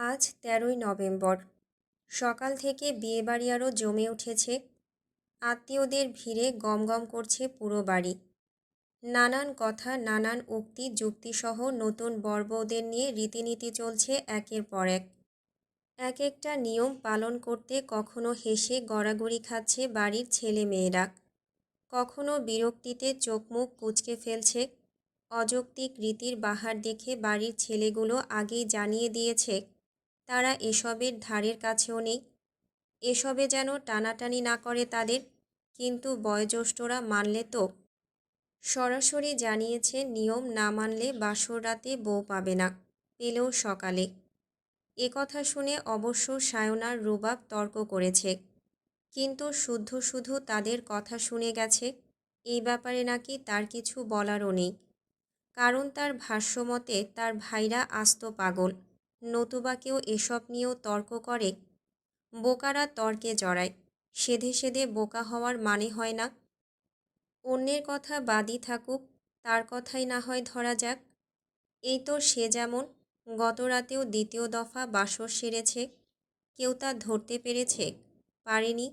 আজ তেরোই নভেম্বর। সকাল থেকে বিয়েবাড়ি আরও জমে উঠেছে। আত্মীয়দের ভিড়ে গমগম করছে পুরো বাড়ি। নানান কথা, নানান উক্তি, যুক্তিসহ নতুন বরবউদের নিয়ে রীতিনীতি চলছে একের পর এক। এক একটা নিয়ম পালন করতে কখনো হেসে গড়াগড়ি খাচ্ছে বাড়ির ছেলে মেয়েরা কখনো বিরক্তিতে চোখ মুখ কুচকে ফেলছে। অযৌক্তিক রীতির বাহার দেখে বাড়ির ছেলেগুলো আগেই জানিয়ে দিয়েছে তারা এসবের ধারের কাছেও নেই। এসবে যেন টানাটানি না করে তাদের, কিন্তু বয়োজ্যেষ্ঠরা মানলে তো। সরাসরি জানিয়েছে, নিয়ম না মানলে বাসর রাতে বউ পাবে না, পেলেও সকালে। এ কথা শুনে অবশ্য সায়নার রুবাব তর্ক করেছে। কিন্তু শুদ্ধ শুধু তাদের কথা শুনে গেছে, এই ব্যাপারে নাকি তার কিছু বলারও নেই। কারণ তার ভাষ্যমতে তার ভাইরা আস্ত পাগল। নতুবা কেউ এসব নিয়েও তর্ক করে, বোকারা তর্কে জড়ায়। সেধে সেধে বোকা হওয়ার মানে হয় না। অন্যের কথা বাদই থাকুক, তার কথাই না হয় ধরা যাক। এই তো সে যেমন, গত রাতেও দ্বিতীয় দফা বাসর সেরেছে, কেউ তা ধরতে পেরেছে, পারেনি।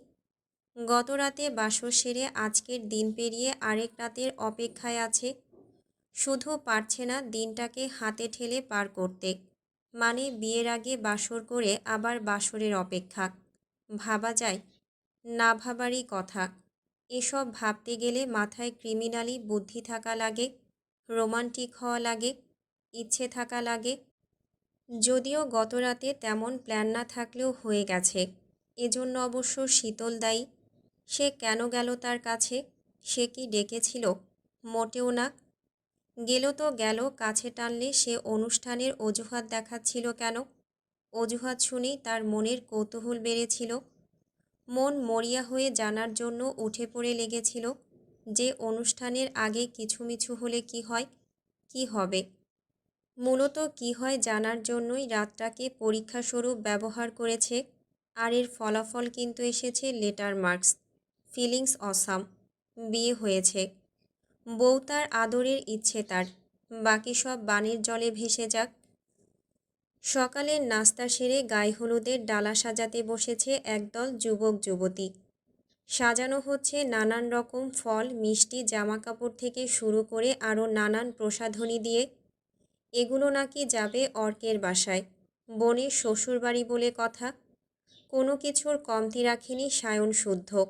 গত রাতে বাসর সেরে আজকের দিন পেরিয়ে আরেক রাতের অপেক্ষায় আছে, শুধু পারছে না দিনটাকে হাতে ঠেলে পার করতে। মানে বিয়ের আগে বাসর করে আবার বাসরের অপেক্ষা। ভাবা যায়, না ভাবারই কথা। এসব ভাবতে গেলে মাথায় ক্রিমিনালি বুদ্ধি থাকা লাগে, রোমান্টিক হওয়া লাগে, ইচ্ছে থাকা লাগে। যদিও গত রাতে তেমন প্ল্যান না থাকলেও হয়ে গেছে। এজন্য অবশ্য শীতল দায়ী। সে কেন গেল তার কাছে? সে কি ডেকেছিল? মোটেও না। গেল তো গেল, কাছে টানলে সে অনুষ্ঠানের অজুহাত দেখাচ্ছিল কেন? অজুহাত শুনেই তার মনের কৌতূহল বেড়েছিল। মন মরিয়া হয়ে জানার জন্য উঠে পড়ে লেগেছিল যে অনুষ্ঠানের আগে কিছু মিছু হলে কি হয়, কি হবে? মূলত কি হয় জানার জন্যই রাতটাকে পরীক্ষাস্বরূপ ব্যবহার করেছে আর এর ফলাফল কিন্তু এসেছে লেটার মার্কস, ফিলিংস অসাম, বিয়ে হয়েছে। বউ তার আদরের ইচ্ছে তার। বাকি সব বানের জলে ভেসে যাক। সকালের নাস্তা সেরে গায়ে হলুদের ডালা সাজাতে বসেছে একদল যুবক যুবতী। সাজানো হচ্ছে নানান রকম ফল, মিষ্টি জামা কাপড় থেকে শুরু করে আরও নানান প্রসাধনী দিয়ে। এগুলো নাকি যাবে অর্কের বাসায়, বোনের শ্বশুরবাড়ি বলে কথা। কোনো কিছুর কমতি রাখেনি সায়ন শুদ্ধ।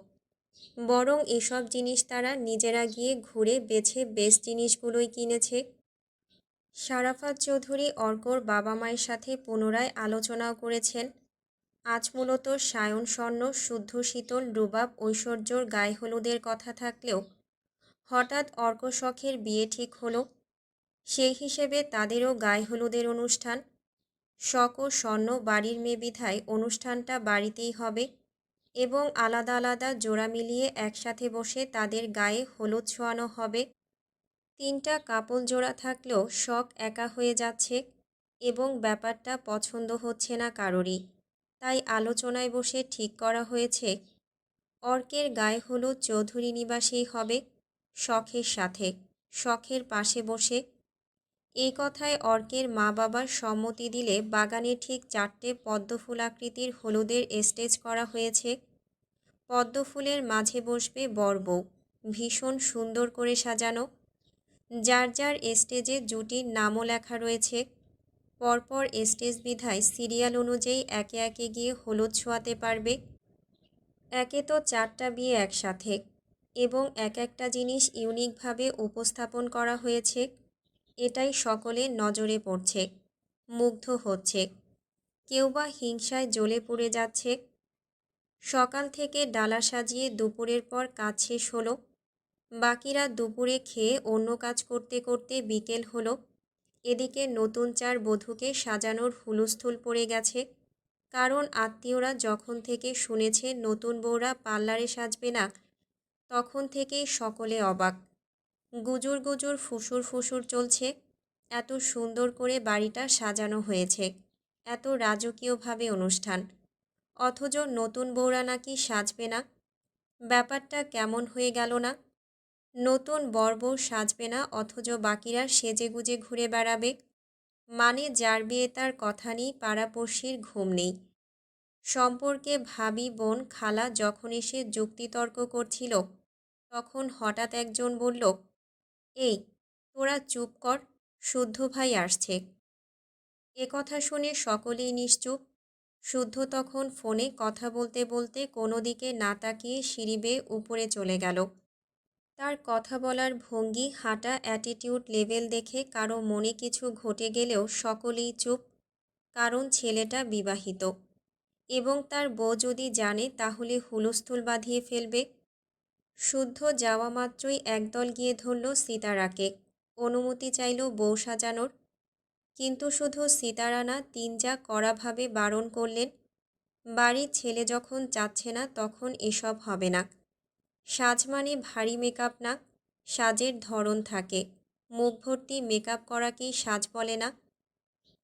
বরং এসব জিনিস তারা নিজেরা গিয়ে ঘুরে বেছে বেস্ট জিনিসগুলোই কিনেছে। সারাফাত চৌধুরী অর্কর বাবা মায়ের সাথে পুনরায় আলোচনাও করেছেন। আজ মূলত সায়ন স্বর্ণ, শুদ্ধ শীতল, রুবাব ঐশ্বর্যর গায়ে হলুদের কথা থাকলেও হঠাৎ অর্ক শখের বিয়ে ঠিক হলো। সেই হিসেবে তাদেরও গায়ে হলুদের অনুষ্ঠান। শখ ও স্বর্ণ বাড়ির মেয়ে বিধায় অনুষ্ঠানটা বাড়িতেই হবে। এবং আলাদা আলাদা জোড়া মিলিয়ে একসাথে বসে তাদের গায়ে হলুদ ছোঁয়ানো হবে। তিনটা কাপল জোড়া থাকলেও শখ একা হয়ে যাচ্ছে এবং ব্যাপারটা পছন্দ হচ্ছে না কারোরই। তাই আলোচনায় বসে ঠিক করা হয়েছে, অর্কের গায়ে হলুদ চৌধুরী নিবাসেই হবে, শখের সাথে, শখের পাশে বসে এই কথায় অর্কের মা বাবার সম্মতি দিলে বাগানে ঠিক চারটে পদ্মফুল আকৃতির হলুদের স্টেজ করা হয়েছে। পদ্মফুলের মাঝে বসবে বরবউ ভীষণ সুন্দর করে সাজানো। যার যার স্টেজে জুটির নামও লেখা রয়েছে। পরপর স্টেজ বিধায় সিরিয়াল অনুযায়ী একে একে গিয়ে হলুদ ছোঁয়াতে পারবে। একে তো চারটা বিয়ে একসাথে এবং এক একটা জিনিস ইউনিকভাবে উপস্থাপন করা হয়েছে। এটাই সকলের নজরে পড়ছে, মুগ্ধ হচ্ছে। কেউ বা হিংসায় জ্বলে পড়ে যাচ্ছে। সকাল থেকে ডালা সাজিয়ে দুপুরের পর কাজ শেষ হলো। বাকিরা দুপুরে খেয়ে অন্য কাজ করতে করতে বিকেল হলো। এদিকে নতুন চার বধূকে সাজানোর হুলস্থুল পড়ে গেছে। কারণ আত্মীয়রা যখন থেকে শুনেছে নতুন বউরা পার্লারে সাজবে না, তখন থেকেই সকলে অবাক। গুজুর গুজুর ফুসুর ফুসুর চলছে। এত সুন্দর করে বাড়িটা সাজানো হয়েছে। এত রাজকীয়ভাবে অনুষ্ঠান। অথচ নতুন বউরা নাকি সাজবে না। ব্যাপারটা কেমন হয়ে গেল না? নতুন বর বউ সাজবে না, অথচ বাকিরা সেজে গুজে ঘুরে বেড়াবে। মানে যার বিয়ে তার কথা নেই, পাড়াপড়শির ঘুম নেই। সম্পর্কে ভাবি বোন খালা যখন এসে যুক্তিতর্ক করছিল, তখন হঠাৎ একজন বলল এই, তোরা চুপ কর, শুদ্ধ ভাই আসছে। এ কথা শুনে সকলেই নিশ্চুপ। শুদ্ধ তখন ফোনে কথা বলতে বলতে কোনো দিকে না তাকিয়ে সিঁড়ি বেয়ে উপরে চলে গেল। তার কথা বলার ভঙ্গি, হাঁটা অ্যাটিটিউড লেভেল দেখে কারও মনে কিছু ঘটে গেলেও সকলেই চুপ, কারণ ছেলেটা বিবাহিত। এবং তার বউ যদি জানে তাহলে হুলস্থুল বাঁধিয়ে ফেলবে। শুদ্ধ যাওয়া মাত্রই একদল গিয়ে ধরল সীতারাকে। অনুমতি চাইল বউ সাজানোর। কিন্তু শুধু সীতারা না, তিন যা কড়াভাবে বারণ করলেন, বাড়ির ছেলে যখন চাচ্ছে না, তখন এসব হবে না। সাজ মানে ভারী মেকআপ না, সাজের ধরন থাকে। মুখ ভর্তি মেকআপ করাকেই সাজ বলে না।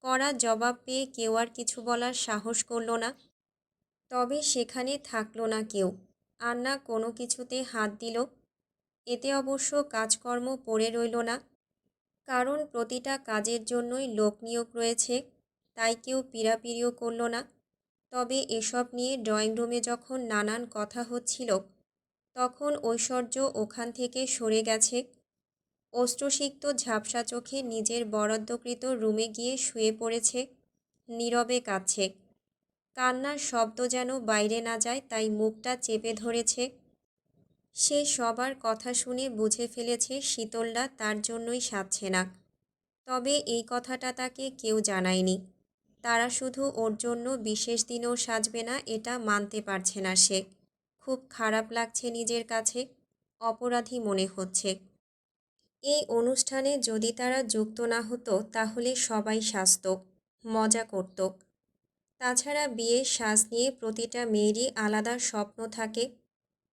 করা জবাব পেয়ে কেউ আর কিছু বলার সাহস করল না। তবে সেখানে থাকল না কেউ। আর না কোনো কিছুতে হাত দিল। এতে অবশ্য কাজকর্ম পড়ে রইল না। কারণ প্রতিটা কাজের জন্যই লোক নিয়োগ রয়েছে, তাই কেউ পিড়াপিড়িও করল না। তবে এসব নিয়ে ড্রয়িং রুমে যখন নানান কথা হচ্ছিল, তখন ঐশ্বর্য ওখান থেকে সরে গেছে। অস্ত্রসিক্ত ঝাপসা চোখে নিজের বরাদ্দকৃত রুমে গিয়ে শুয়ে পড়েছে, নীরবে কাঁদছে। কান্নার শব্দ যেন বাইরে না যায়, তাই মুখটা চেপে ধরেছে। সে সবার কথা শুনে বুঝে ফেলেছে শীতলরা তার জন্যই সাজছে না। তবে এই কথাটা তাকে কেউ জানায়নি। তারা শুধু ওর জন্য বিশেষ দিনেও সাজবে না, এটা মানতে পারছে না সে। খুব খারাপ লাগছে নিজের কাছে, অপরাধী মনে হচ্ছে। এই অনুষ্ঠানে যদি তারা যুক্ত না হতো, তাহলে সবাই সাজত, মজা করত। তাছাড়া বিয়ের সাজ নিয়ে প্রতিটা মেয়েরই আলাদা স্বপ্ন থাকে,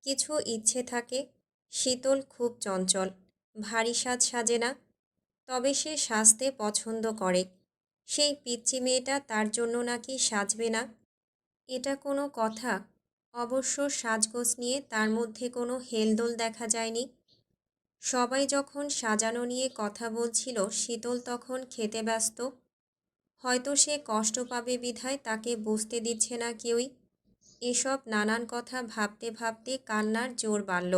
কিছু ইচ্ছে থাকে, শীতল খুব চঞ্চল, ভারী সাজ সাজে না। তবে সে সাজতে পছন্দ করে, সেই পিচ্চি মেয়েটা তার জন্য নাকি সাজবে না? এটা কোনো কথা? অবশ্য সাজগোজ নিয়ে তার মধ্যে কোনো হেলদোল দেখা যায়নি। সবাই যখন সাজানো নিয়ে কথা বলছিল, শীতল তখন খেতে ব্যস্ত হয়তো সে কষ্ট পাবে বিধায় তাকে বুঝতে দিচ্ছে না কেউই। এসব নানান কথা ভাবতে ভাবতে কান্নার জোর বাড়ল।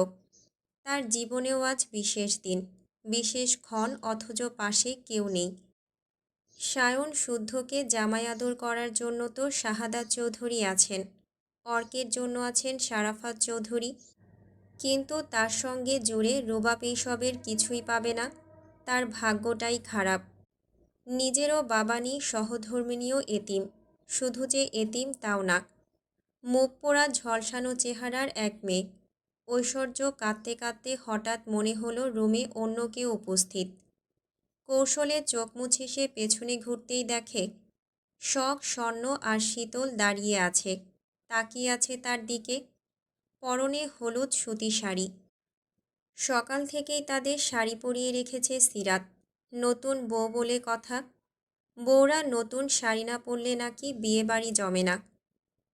তার জীবনেও আজ বিশেষ দিন, বিশেষ ক্ষণ অথচ পাশে কেউ নেই। সায়ন শুদ্ধকে জামাই আদর করার জন্য তো শাহাদাত চৌধুরী আছেন, অর্কের জন্য আছেন সারাফাত চৌধুরী। কিন্তু তার সঙ্গে জুড়ে রুবাব এইসবের কিছুই পাবে না, তার ভাগ্যটাই খারাপ। নিজেরও বাবা নেই সহধর্মিনীয় এতিম, শুধু যে এতিম তাও না। মুখ পোড়া ঝলসানো চেহারার এক মেয়ে। ঐশ্বর্য কাঁদতে কাঁদতে হঠাৎ মনে হলো রুমে অন্য কেউ উপস্থিত। কৌশলে চোখ মুছে সে পেছনে ঘুরতেই দেখে, শখ, স্বর্ণ আর শীতল দাঁড়িয়ে আছে, তাকিয়ে আছে তার দিকে। পরনে হলুদ সুতি শাড়ি। সকাল থেকেই তাদের শাড়ি পরিয়ে রেখেছে সিরাত। নতুন বউ বলে কথা। বউরা নতুন শাড়ি না পরলে নাকি বিয়ে বাড়ি জমে না।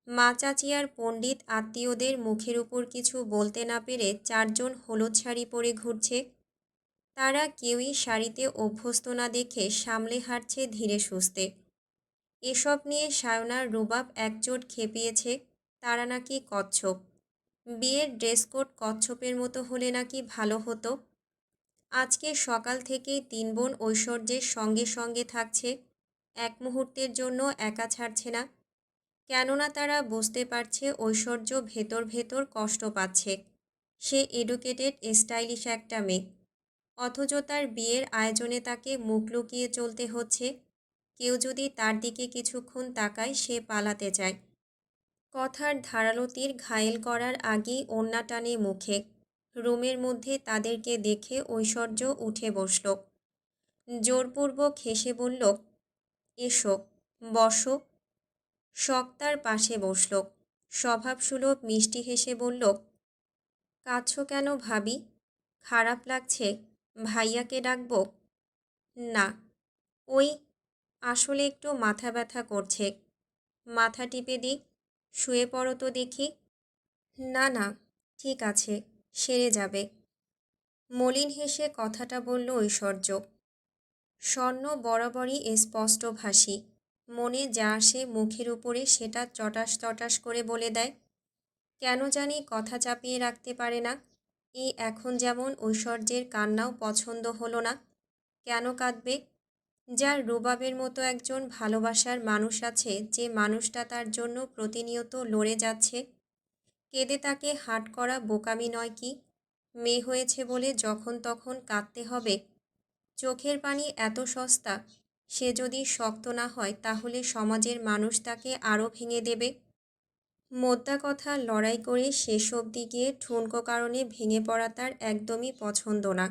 মা চাচি আর পণ্ডিত আত্মীয়দের মুখের উপর কিছু বলতে না পেরে চারজন হলুদ শাড়ি পরে ঘুরছে। তারা কেউই শাড়িতে অভ্যস্ত না দেখে সামলে হাঁটছে ধীরে সুস্থে। এসব নিয়ে সায়নার রুবাব একজোট খেপিয়েছে, তারা নাকি কচ্ছপ। বিয়ের ড্রেস কোড কচ্ছপের মতো হলে নাকি ভালো হতো। আজকে সকাল থেকেই তিন বোন ঐশ্বর্যের সঙ্গে সঙ্গে থাকছে। এক মুহূর্তের জন্য একা ছাড়ছে না। কেননা তারা বুঝতে পারছে ঐশ্বর্য ভেতর ভেতর কষ্ট পাচ্ছে। সে এডুকেটেড স্টাইলিশ একটা মেয়ে। অথচ তার বিয়ের আয়োজনে তাকে মুখ লুকিয়ে চলতে হচ্ছে। কেউ যদি তার দিকে কিছুক্ষণ তাকায়, সে পালাতে চায়। কথার ধারালো তীর ঘায়েল করার আগেই অন্যা টানে মুখে। রুমের মধ্যে তাদেরকে দেখে ঐশ্বর্য উঠে বসল। জোরপূর্বক হেসে বলল, এসো, বসো। শখ তার পাশে বসল। স্বভাবসুলভ মিষ্টি হেসে বলল কাছ কেন ভাবি? খারাপ লাগছে? ভাইয়াকে ডাকব? না। ওই, আসলে একটু মাথা ব্যথা করছে। মাথা টিপে দিক, শুয়ে পড়ো তো দেখি। না না, ঠিক আছে। সেরে যাবে। মলিন হেসে কথাটা বলল ঐশ্বর্য। স্বর্ণ বরাবরই স্পষ্টভাষী মনে যা আসে মুখের উপরে সেটা চটাস চটাস করে বলে দেয়, কেন জানি কথা চাপিয়ে রাখতে পারে না। এই এখন যেমন ঐশ্বর্যের কান্নাও পছন্দ হলো না। কেন কাঁদবে? যার রুবাবের মতো একজন ভালোবাসার মানুষ আছে, যে মানুষটা তার জন্য প্রতিনিয়ত লড়ে যাচ্ছে কেঁদে তাকে হাট করা বোকামি নয় কি? মেয়ে হয়েছে বলে যখন তখন কাঁদতে হবে। চোখের পানি এত সস্তা, সে যদি শক্ত না হয় তাহলে সমাজের মানুষ তাকে আরও ভেঙে দেবে। মোদ্দা কথা লড়াই করে শেষ অবধি গিয়ে ঠুনকো কারণে ভেঙে পড়া তার একদমই পছন্দ না।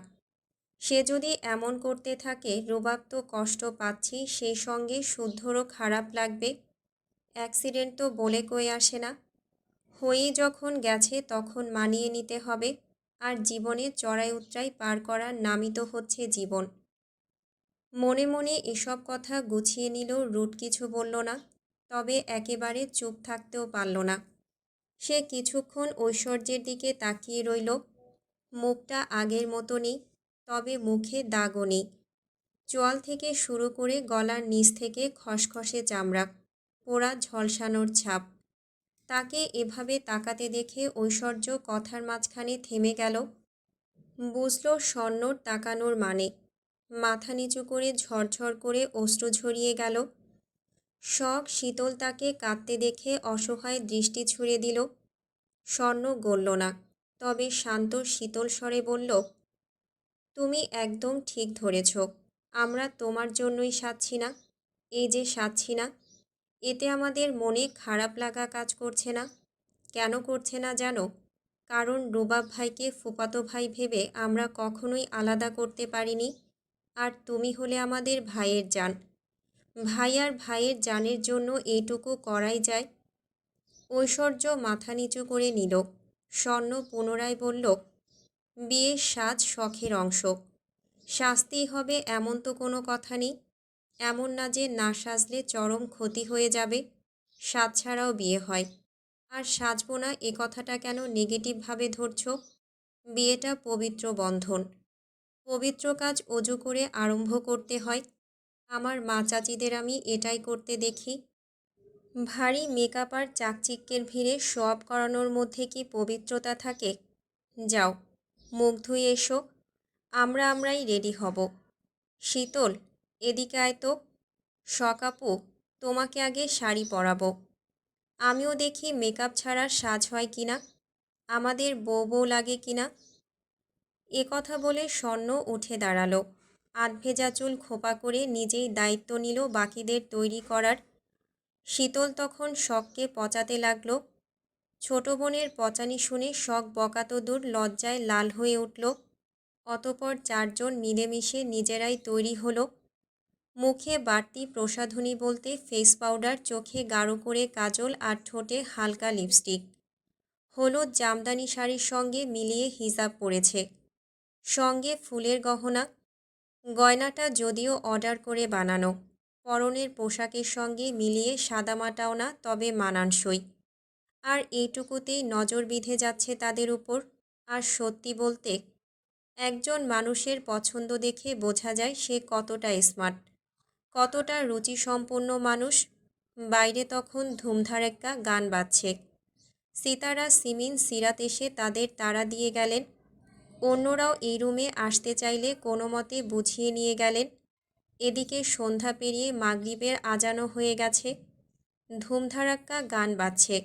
সে যদি এমন করতে থাকে রুবাব তো কষ্ট পাচ্ছি, সেই সঙ্গে শুদ্ধরও খারাপ লাগবে। অ্যাক্সিডেন্ট তো বলে কয়ে আসে না। হয়েই যখন গেছে তখন মানিয়ে নিতে হবে, আর জীবনে চড়াই উতরাই পার করার নামই তো হচ্ছে জীবন। মনে মনে এসব কথা গুছিয়ে নিল রুট কিছু বলল না, তবে একেবারে চুপ থাকতেও পারল না। সে কিছুক্ষণ ঐশ্বর্যের দিকে তাকিয়ে রইল, মুখটা আগের মতনই, তবে মুখে দাগও নেই। চোয়াল থেকে শুরু করে গলার নিচ থেকে খসখসে চামড়া, পোড়া ঝলসানোর ছাপ। তাকে এভাবে তাকাতে দেখে ঐশ্বর্য কথার মাঝখানে থেমে গেল। বুঝল স্বর্ণর তাকানোর মানে। মাথা নিচু করে ঝরঝর করে অস্ত্র ঝরিয়ে গেল। শখ শীতল তাকে কাঁদতে দেখে অসহায় দৃষ্টি ছুড়ে দিল। স্বর্ণ গলল না, তবে শান্ত শীতল স্বরে বলল, তুমি একদম ঠিক ধরেছ। আমরা তোমার জন্যই সাচ্ছি না। এই যে সাচ্ছি না এতে আমাদের মনে খারাপ লাগা কাজ করছে না। কেন করছে না জানো? কারণ রুবাব ভাইকে ফুপাতো ভাই ভেবে আমরা কখনোই আলাদা করতে পারিনি। আর তুমি হলে আমাদের ভাইয়ের যান ভাই আর ভাইয়ের জানের জন্য এইটুকু করাই যায়। ঐশ্বর্য মাথা নিচু করে নিল। স্বর্ণ পুনরায় বলল, বিয়ের সাজ শখের অংশ। শাস্তি হবে এমন তো কোনো কথা নেই। এমন না যে না সাজলে চরম ক্ষতি হয়ে যাবে, সাজ ছাড়াও বিয়ে হয়। আর সাজবো না, এ কথাটা কেন নেগেটিভভাবে ধরছ? বিয়েটা পবিত্র বন্ধন। পবিত্র কাজ অজু করে আরম্ভ করতে হয়। আমার মা চাচিদের আমি এটাই করতে দেখি। ভারী মেকআপ আর চাকচিক্যের ভিড়ে সব করানোর মধ্যে কি পবিত্রতা থাকে? যাও, মুখ ধুয়ে এসো। আমরা আমরাই রেডি হব। শীতল এদিকে আয় তো। সকাপু তোমাকে আগে শাড়ি পরাবো। আমিও দেখি মেকআপ ছাড়া সাজ হয় কি না আমাদের বউ বউ লাগে কি না এ কথা বলে স্বর্ণ উঠে দাঁড়াল। আধভেজা চুল খোপা করে নিজেই দায়িত্ব নিল বাকিদের তৈরি করার। শীতল তখন শখকে পচাতে লাগল। ছোট বোনের পচানি শুনে শখ বকাতো দূর লজ্জায় লাল হয়ে উঠল। অতপর চারজন মিলেমিশে নিজেরাই তৈরি হলো। মুখে বাড়তি প্রসাধনী বলতে ফেস পাউডার চোখে গাঢ় করে কাজল আর ঠোঁটে হালকা লিপস্টিক হলুদ জামদানি শাড়ির সঙ্গে মিলিয়ে হিজাব পরেছে। সঙ্গে ফুলের গহনা। গয়নাটা যদিও অর্ডার করে বানানো। পরনের পোশাকের সঙ্গে মিলিয়ে সাদামাটাও না, তবে মানানসই। আর এইটুকুতেই নজর বিঁধে যাচ্ছে তাদের উপর। আর সত্যি বলতে, একজন মানুষের পছন্দ দেখে বোঝা যায় সে কতটা স্মার্ট কতটা রুচিসম্পন্ন মানুষ? বাইরে তখন ধুমধারেক্কা গান বাজছে। সিতারা, সিমিন, সিরাত এসে তাদের তাড়া দিয়ে গেলেন। অন্যরাও এই রুমে আসতে চাইলে কোনো মতে বুঝিয়ে নিয়ে গেলেন। এদিকে সন্ধ্যা পেরিয়ে মাগরিবের আজানো হয়ে গেছে। ধুমধারাক্কা গান বাজছে।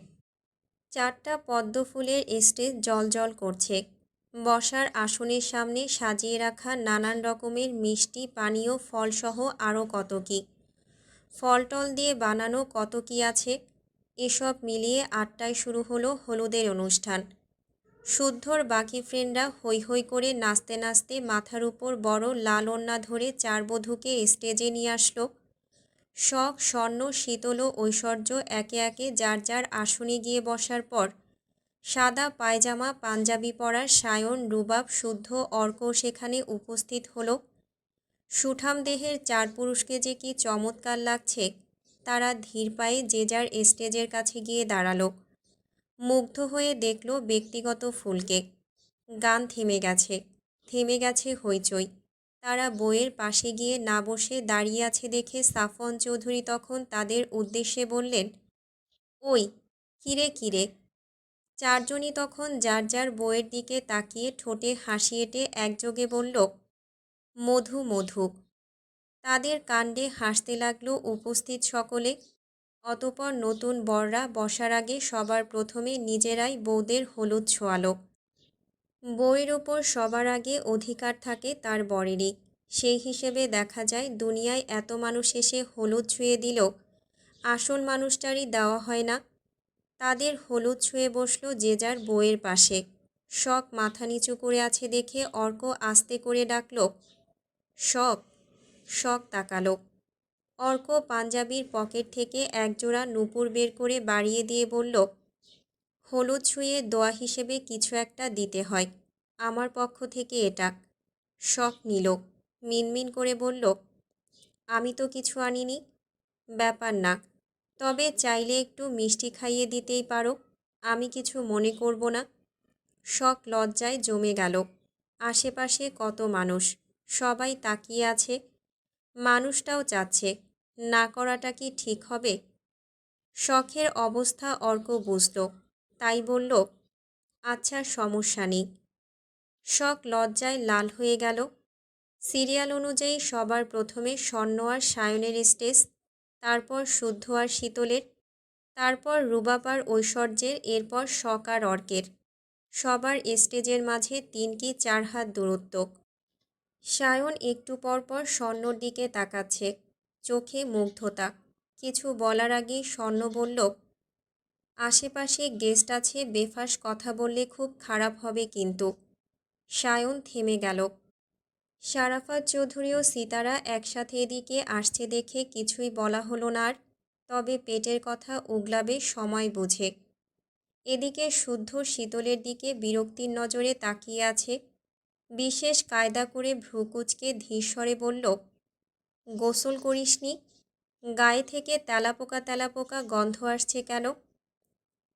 চারটা পদ্ম ফুলের স্টেজ জল করছে। বসার আসনের সামনে সাজিয়ে রাখা নানান রকমের মিষ্টি, পানীয়, ফলসহ আরও কত কী। ফলটল দিয়ে বানানো কত কী আছে, এসব মিলিয়ে আটটায় শুরু হলো হলুদের অনুষ্ঠান। শুদ্ধর বাকি ফ্রেন্ডরা হৈ হৈ করে নাচতে নাচতে মাথার উপর বড় লাল ওন্না ধরে চার বধূকে স্টেজে নিয়ে আসলো। শখ, স্বর্ণ, শীতল ঐশ্বর্য একে একে যার যার আসনে গিয়ে বসার পর সাদা পায়জামা, পাঞ্জাবি পরা সায়ন, রুবাব, শুদ্ধ অর্ক সেখানে উপস্থিত হল। সুঠাম দেহের চার পুরুষকে যে কি চমৎকার লাগছে, তারা ধীর পায়ে যে যার স্টেজের কাছে গিয়ে দাঁড়াল। মুগ্ধ হয়ে দেখল ব্যক্তিগত ফুলকে। গান থেমে গেছে থেমে গেছে হইচই। তারা বইয়ের পাশে গিয়ে না বসে দাঁড়িয়ে আছে দেখে সাফন চৌধুরী তখন তাদের উদ্দেশ্যে বললেন, ওই, কিরে কিরে? চারজনই তখন যার যার বইয়ের দিকে তাকিয়ে ঠোঁটে হাসি এঁটে একযোগে বলল, মধু মধু। তাদের কাণ্ডে হাসতে লাগল উপস্থিত সকলে, অতপর নতুন বররা বসার আগে সবার প্রথমে নিজেরাই বউদের হলুদ ছোঁয়ালো। বইয়ের ওপর সবার আগে অধিকার থাকে তার বরেরই। সেই হিসেবে দেখা যায়, দুনিয়ায় এত মানুষ এসে হলুদ ছুঁয়ে দিল। আসল মানুষটারই দেওয়া হয় না। তাদের হলুদ ছুঁয়ে বসল যে যার বইয়ের পাশে। শখ মাথা নিচু করে আছে দেখে অর্ক আস্তে করে ডাকল, শখ শখ তাকালো। অর্ক পাঞ্জাবির পকেট থেকে একজোড়া নুপুর বের করে বাড়িয়ে দিয়ে বলল, হলুদ ছুঁয়ে দোয়া হিসেবে কিছু একটা দিতে হয়, আমার পক্ষ থেকে এটা। শখ নিল, মিনমিন করে বলল, আমি তো কিছু আনিনি, ব্যাপার না। তবে চাইলে একটু মিষ্টি খাইয়ে দিতেই পারো, আমি কিছু মনে করব না। শখ লজ্জায় জমে গেল। আশেপাশে কত মানুষ, সবাই তাকিয়ে আছে। মানুষটাও চাচ্ছে, না করাটা কি ঠিক হবে? শখের অবস্থা অর্ক বুঝল, তাই বলল আচ্ছা সমস্যা নেই। শখ লজ্জায় লাল হয়ে গেল। সিরিয়াল অনুযায়ী সবার প্রথমে স্বর্ণ আর সায়নের স্টেজ তারপর শুদ্ধ আর শীতলের, তারপর রুবাপার ঐশ্বর্যের, এরপর শখ আর অর্কের। সবার স্টেজের মাঝে তিন কি চার হাত দূরত্ব। সায়ন একটু পর পর স্বর্ণর দিকে তাকাচ্ছে, চোখে মুগ্ধতা। কিছু বলার আগেই স্বর্ণ বলল, আশেপাশে গেস্ট আছে, বেফাস কথা বললে খুব খারাপ হবে কিন্তু। সায়ন থেমে গেল। শারাফাত চৌধুরী ও সিতারা একসাথে এদিকে আসছে দেখে কিছুই বলা হলো না আর, তবে পেটের কথা উগলাবে সময় বুঝে। এদিকে শুদ্ধ শীতলের দিকে বিরক্তির নজরে তাকিয়ে আছে, বিশেষ কায়দা করে ভ্রুকুচকে ধীরস্বরে বলল, গোসল করিসনি? গায়ে থেকে তেলাপোকা তেলাপোকা গন্ধ আসছে কেন?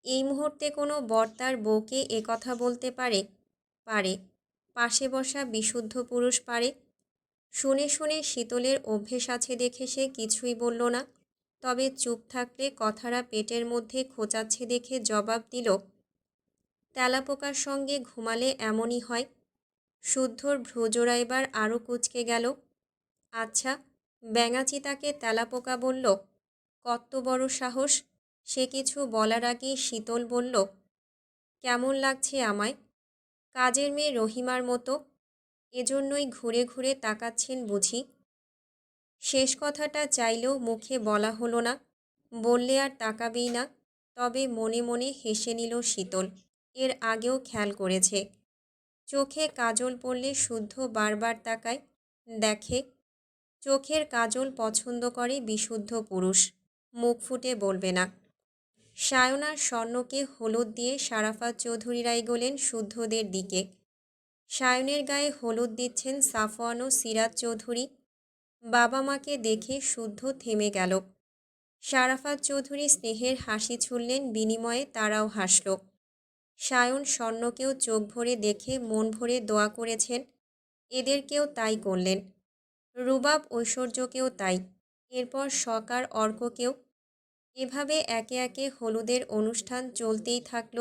এই মুহূর্তে কোনো বর্তার বউকে কথা বলতে পারে পারে। পাশে বসা বিশুদ্ধ পুরুষ পারে। শুনে শুনে শীতলের অভ্যেস আছে দেখে সে কিছুই বলল না। তবে চুপ থাকলে কথারা পেটের মধ্যে খোঁচাচ্ছে দেখে জবাব দিল, তেলাপোকার সঙ্গে ঘুমালে এমনই হয়। শুদ্ধর ভ্রুজোড়া এবার আরও কুচকে গেল। আচ্ছা ব্যাঙাচি তাকে তেলাপোকা বলল, কত বড় সাহস। সে কিছু বলার আগেই শীতল বলল, কেমন লাগছে আমায়? কাজের মেয়ে রহিমার মতো। এজন্যই ঘুরে ঘুরে তাকাচ্ছেন বুঝি। শেষ কথাটা চাইলেও মুখে বলা হলো না। বললে আর তাকাবেই না। তবে মনে মনে হেসে নিল শীতল। এর আগেও খেয়াল করেছে। চোখে কাজল পড়লে শুদ্ধ বারবার তাকায়। দেখে, চোখের কাজল পছন্দ করে বিশুদ্ধ পুরুষ। মুখ ফুটে বলবে না। সায়নার স্বর্ণকে হলুদ দিয়ে সারাফাত চৌধুরীরা এগোলেন শুদ্ধদের দিকে। সায়নের গায়ে হলুদ দিচ্ছেন সাফওয়ান ও সিরাজ চৌধুরী। বাবা মাকে দেখে শুদ্ধ থেমে গেল। সারাফাত চৌধুরী স্নেহের হাসি ছুড়লেন, বিনিময়ে তারাও হাসল। সায়ন স্বর্ণকেও চোখ ভরে দেখে মন ভরে দোয়া করেছেন, এদেরকেও তাই করলেন। রুবাব ঐশ্বর্যকেও তাই। এরপর সকার অর্ককেও এভাবে একে একে হলুদের অনুষ্ঠান চলতেই থাকল।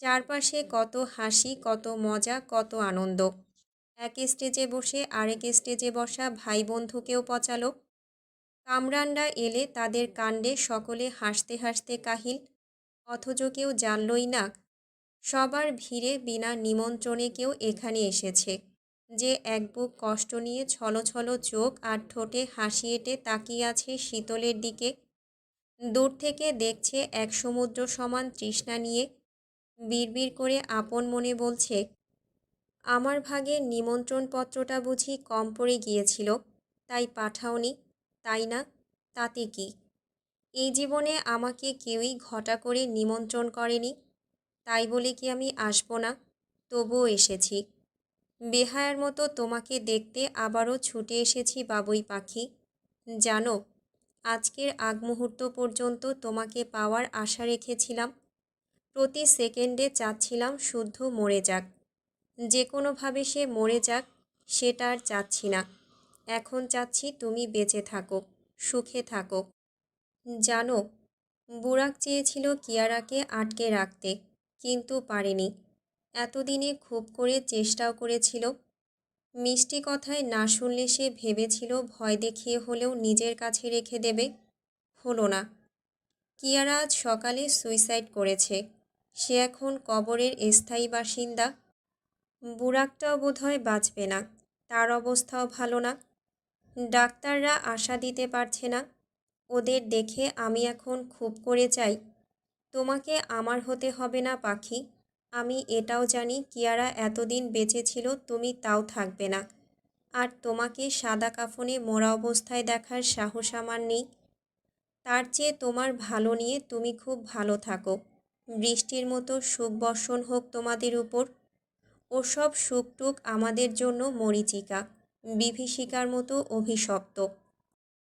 চারপাশে কত হাসি, কত মজা, কত আনন্দ। এক স্টেজে বসে আরেক স্টেজে বসা ভাই বন্ধুকেও পচালো। কামরানরা এলে তাদের কাণ্ডে সকলে হাসতে হাসতে কাহিল, অথচ কেউ জানলই না, সবার ভিড়ে বিনা নিমন্ত্রণে কেউ এখানে এসেছে, যে এক বুক কষ্ট নিয়ে ছলো ছলো চোখ আর ঠোঁটে হাসি এঁটে তাকিয়ে আছে শীতলের দিকে। দূর থেকে দেখছে এক সমুদ্র সমান তৃষ্ণা নিয়ে বিড়বিড় করে আপন মনে বলছে, আমার ভাগে নিমন্ত্রণপত্রটা বুঝি কম পড়ে গিয়েছিল, তাই পাঠাওনি, তাই না, তাতে কি? এই জীবনে আমাকে কেউই ঘটা করে নিমন্ত্রণ করেনি, তাই বলে কি আমি আসব না, তবুও এসেছি। বেহায়ার মতো তোমাকে দেখতে আবারও ছুটে এসেছি বাবুই পাখি। জানো আজকের আগ মুহূর্ত পর্যন্ত তোমাকে পাওয়ার আশা রেখেছিলাম। প্রতি সেকেন্ডে চাচ্ছিলাম শুদ্ধ মরে যাক। যে কোনোভাবে সে মরে যাক, সেটা আর চাচ্ছি না। এখন চাচ্ছি তুমি বেঁচে থাকো, সুখে থাকো। জানো বুড়াক চেয়েছিল কিয়ারাকে আটকে রাখতে, কিন্তু পারেনি। এতদিনে খুব করে চেষ্টাও করেছিল। মিষ্টি কথায় না শুনলে সে ভেবেছিল ভয় দেখিয়ে হলেও নিজের কাছে রেখে দেবে। হলো না। কিয়ারা আজ সকালে সুইসাইড করেছে। সে এখন কবরের স্থায়ী বাসিন্দা। বুড়াকটাও বোধহয় বাঁচবে না। তার অবস্থাও ভালো না। ডাক্তাররা আশা দিতে পারছে না। ওদের দেখে আমি এখন খুব করে চাই। তোমাকে আমার হতে হবে না, পাখি। আমি এটাও জানি, কিয়ারা এতদিন বেঁচে ছিল, তুমি তাও থাকবে না। আর তোমাকে সাদা কাফনে মোড়া অবস্থায় দেখার সাহস আমার নেই। তার চেয়ে তোমার ভালো নিয়ে তুমি খুব ভালো থাকো। বৃষ্টির মতো সুখ বর্ষণ হোক তোমাদের উপর। ওসব সুখটুক আমাদের জন্য মরিচিকা, বিভীষিকার মতো অভিশপ্ত।